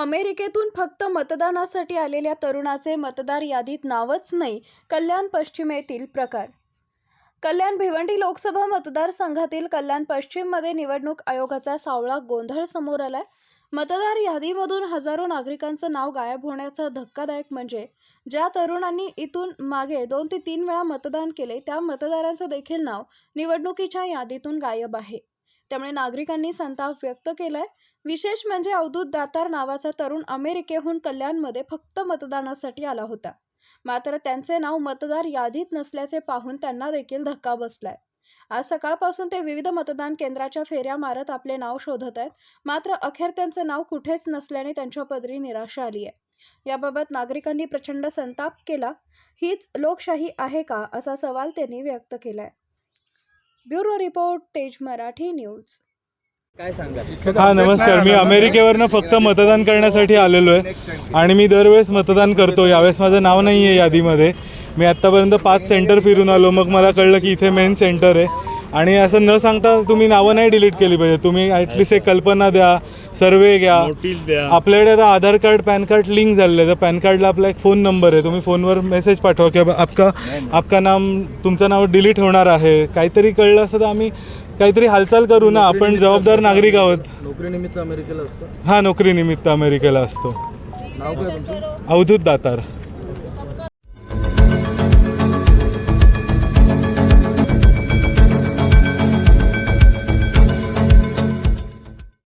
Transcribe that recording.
अमेरिकेतून फक्त मतदानासाठी आलेल्या तरुणाचे मतदार यादीत नावच नाही कल्याण पश्चिमेतील प्रकार. कल्याण भिवंडी लोकसभा मतदारसंघातील कल्याण पश्चिममध्ये निवडणूक आयोगाचा सावळा गोंधळ समोर आलाय. मतदार यादीमधून हजारो नागरिकांचं नाव गायब होण्याचा धक्कादायक म्हणजे ज्या तरुणांनी इथून मागे दोन ते तीन वेळा मतदान केले त्या मतदारांचं देखील नाव निवडणुकीच्या यादीतून गायब आहे. त्यामुळे नागरिकांनी संताप व्यक्त केलाय. विशेष म्हणजे अवधूत दातार नावाचा तरुण अमेरिकेहून कल्याणमध्ये फक्त मतदानासाठी आला होता. मात्र त्यांचे नाव मतदार यादीत नसल्याचे पाहून त्यांना देखील धक्का बसलाय. आज सकाळपासून ते विविध मतदान केंद्राच्या फेऱ्या मारत आपले नाव शोधत आहेत. मात्र अखेर त्यांचे नाव कुठेच नसल्याने त्यांच्या पदरी निराशा आली आहे. याबाबत नागरिकांनी प्रचंड संताप केला. हीच लोकशाही आहे का असा सवाल त्यांनी व्यक्त केलाय. ब्युरो रिपोर्ट तेज मराठी न्यूज. काय सांगा हा नमस्कार. मी अमेरिकेवरनं फक्त मतदान करण्यासाठी आलेलो आहे. आणि मी दरवेळेस मतदान करतो. यावेळेस माझं नाव नाही आहे यादीमध्ये. मी आत्तापर्यंत पाच सेंटर फिरून आलो. मग मला कळलं की इथे मेन सेंटर आहे. आणि असं न सांगता तुम्ही नावं नाही डिलीट केली पाहिजे. तुम्ही ॲटलिस्ट एक कल्पना द्या सर्वे घ्या. आपल्याकडे आता Aadhaar card PAN card link झालेलं आहे. तर पॅन कार्डला आपला एक फोन नंबर आहे. तुम्ही फोनवर मेसेज पाठवा की बा आपका आपका नाम तुमचं नाव डिलीट होणार आहे. काहीतरी कळलं असतं तर आम्ही काहीतरी हालचाल करू ना. आपण जबाबदार नागरिक आहोत. नोकरीनिमित्त अमेरिकेला असतं? हा नोकरीनिमित्त अमेरिकेला असतो. अवधूत दातार.